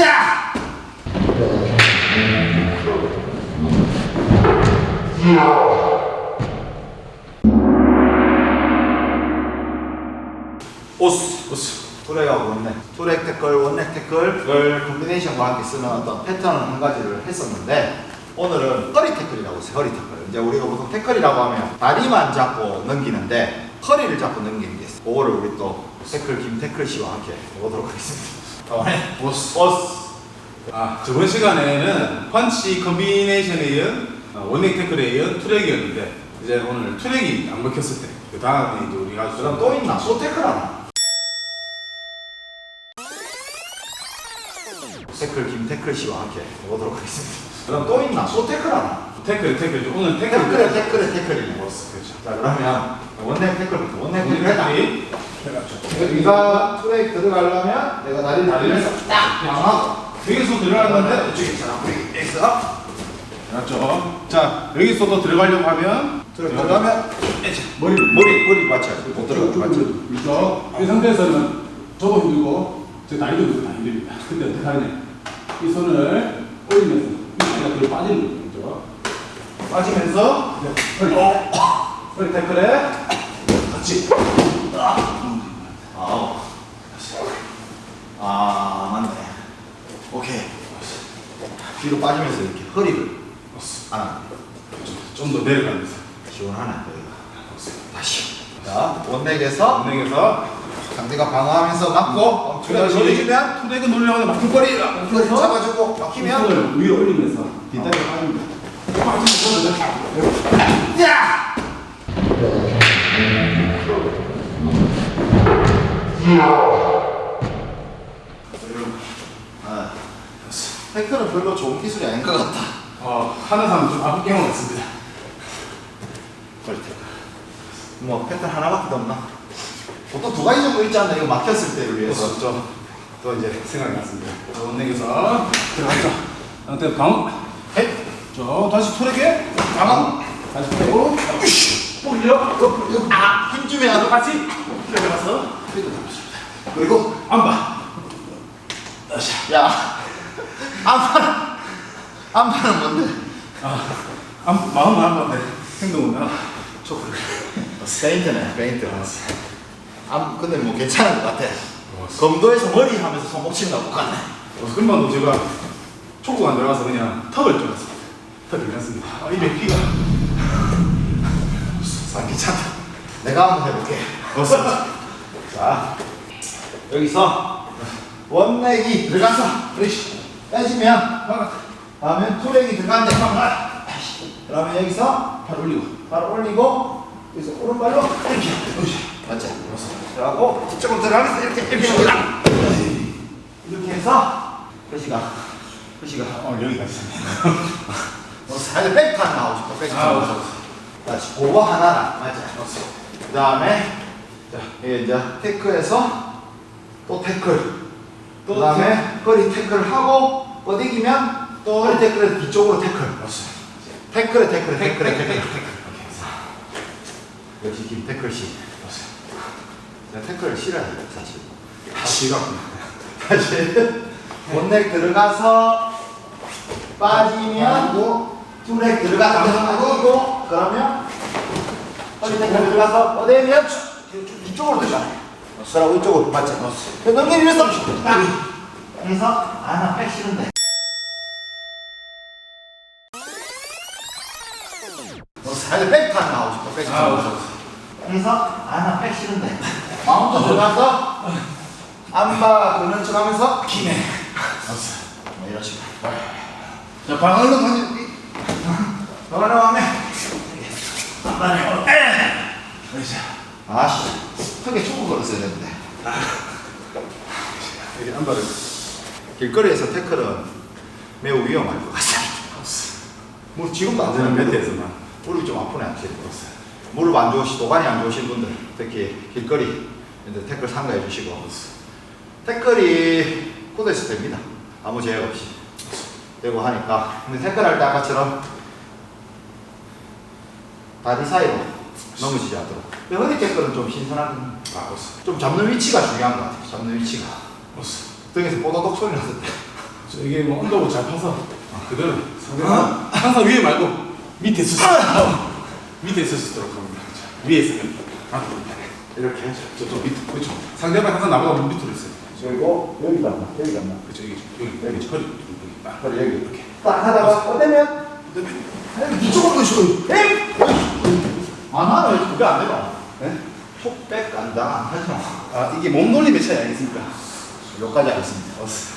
야! 오스 오스. 투렉하고 원넥 투렉 태클 원넥 태클을 콤비네이션과 함께 쓰는 어떤 패턴 한 가지를 했었는데 오늘은 허리 태클이라고 있어요 허리 태클 이제 우리가 보통 태클이라고 하면 다리만 잡고 넘기는데 허리를 잡고 넘기는 게 있어요. 그거를 우리 또 태클 김태클 씨와 함께 해보도록 하겠습니다 자, 오스. 오스 아, 저번 시간에는 펀치 컨비네이션에 이은 어, 원넥 태클에 이은 트랙이었는데 이제 오늘 트랙이 안 먹혔을 때 그 다음에 이제 우리가 그럼 또 있나? 또 태클 하나? 태클 김태클 씨와 함께 해보도록 하겠습니다 그럼 또 있나? 또 태클 하나? 태클 태클 오늘 태클 태클에 태클에 태클이네 오스 그렇죠. 자 그러면 원넥 태클부터 원넥 태클 해라 태클 네가 트레이 들어가려면 내가 다리를 다리를 다리를 딱 여기서 들어갔는데 여기 있잖아 우리 여기서 맞죠? 자 여기서도 들어가려고 하면 들어가면 머리 머리 머리 맞춰 못 들어가 맞춰 그렇죠? 이 상태에서는 저거 힘들고 제 다리도 힘들고 다 힘듭니다. 근데 어떻게 하냐? 이 손을 올리면서 이 다리가 뒤로 빠지는 거죠. 빠지면서 이제 허리, 허리 태클에 같이 아 맞네. 오케이. 뒤로 빠지면서 이렇게 허리를 안아 좀더 내려가면서. 시원하네 여기가. 다시. 자 원넥에서 원행에서. 상대가 방어하면서 투레이 돌리면 투렉은 놀려고 막 머리 머리 잡아주고 막히면 손을 위로 올리면서. 뒷다리가 빠집니다. 빠지면서 야! 아, 팩트는 별로 좋은 기술이 아닌 것 같다. 어, 하는 사람 좀 아픈 경우가 있습니다. 뭐 팩트 하나밖에 없나? 보통 두 가지 정도 있지 않나? 이거 막혔을 때를 위해서. 그렇죠. 또 이제 생각이 났습니다. 원행에서 들어갔죠. 상태 방. 헷! 저 다시 토렉에 가방! 다시 빼고 올려 아! 힘주면 똑같이 들어가서 그리고 안봐 야! 안파는 안파는 뭔데? 안 마음은 안 봤는데 행동은 나 초크를 페인트네 페인트. 안 근데 뭐 괜찮은 것 같아. 검도에서 머리 하면서 손목 치는 거 똑같네. 어, 금방도 제가 초크가 안 들어가서 그냥 턱을 찔렀습니다 턱을 찔렀습니다 아, 입에 피가 아, 괜찮다. 내가 한번 해볼게. 자, 여기서 원렉이 들어가서 그렇지. 빼주면 다음에 투렉이 들어가는데 그러면 여기서 팔 올리고. 발 올리고 여기서 오른발로 이렇게 맞지? 들어가고 뒤쪽으로 들어가면서 이렇게 이렇게 이렇게 해서 표시가 표시가. 어 여기가 있습니다. 뭐 살짝 백판 나오고 싶어 백판 아, 나오고 싶어 다시 그거 하나랑 맞아. 그 다음에 자 이제 테크에서 또 태클 또 그 다음에 허리 태클 하고 뻗이기면 또 허리 태클을 뒤쪽으로 태클. 태클에 태클에 태클에 태클 역시 김태클 씨. 제가 태클을 싫어해요 사실. 시각 사실 본넥 들어가서 빠지면 투렉 들어가서 빠지고 그러면 허리 태클 들어가서 뻗으면 이쪽으로 들어가네 서라고 이쪽으로 맞지? 넘기면 이래서 그래서 아나 백 싫은데 뭐 살짝 백판 나오고 싶어 백판 아, 나오고 싶어 그래서 아나 백 싫은데 마운트 들어가서 안바 그는 척 하면서 기네 뭐 이런 식으로 자 방어는 가지 방어는 하면 안바네 아씨 크게 축구 걸었어야 되는데. 여기 안발을 길거리에서 태클은 매우 위험할 것 같습니다. 뭐 지금도 안 되는 몇 밑에서만 무릎이 좀 아프네 확실히. 무릎 안 좋으시 도관이 안 좋으신 분들 특히 길거리 이제 태클 삼가해 주시고. 태클이 코드에서 됩니다. 아무 제약 없이. 되고 하니까. 근데 태클 할 때 아까처럼 다리 사이로 넘어지지 않도록 근데 허리 태클은 좀 신선한 아, 좀 잡는 위치가 중요한 것 같아요 잡는 위치가 오스 등에서 뽀도독 소리 났었대. 저 이게 뭐 언더고 잘 파서 그대로 상대방 항상 위에 말고 밑에 서서 밑에 서시도록 합니다. 자, 위에 있으면 앞으로 이렇게 해서. 저쪽 밑 그렇죠. 상대방 항상 나보다 밑으로 있어요. 그리고 여기 갔나? 여기 갔나? 그렇죠. 여기 여기 여기 허리 여기 딱 그래 여기 이렇게. 딱 하다가 꺼내면 이쪽으로. 에? 안 하나 그게 안 되나? 예? 톡백 간다 안 하죠. 아 이게 몸 돌림의 차이 아니겠습니까? 여기까지 하겠습니다.